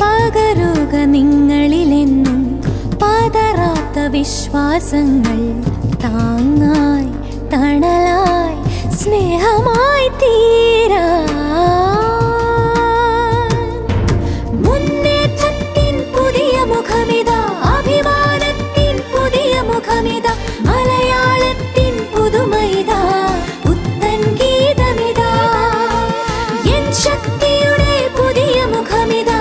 പകരുക നിങ്ങളിലെന്നും പതറാത്ത വിശ്വാസങ്ങൾ താങ്ങായി തണലായി സ്നേഹമായി mi.